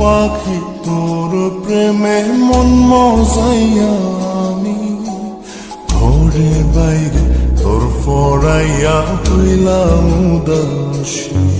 পাখি তোর প্রেমে মন মজাইয়া আমি ঘরে বাইরে তোর ফড়াইয়া তুইলাম উদাসী।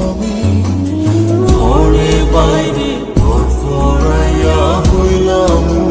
ঘরে বাইরে তোর ফরাইয়া হইলাম।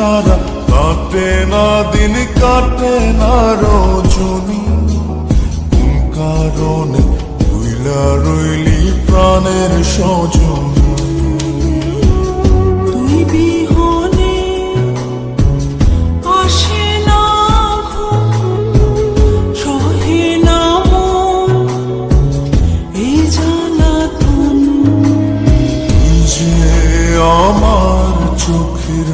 ছাড়া কাটে না দিন কাটে না রজনী। কোন কারণে ভুইলা রইলি প্রাণের সজন? আমার চোখের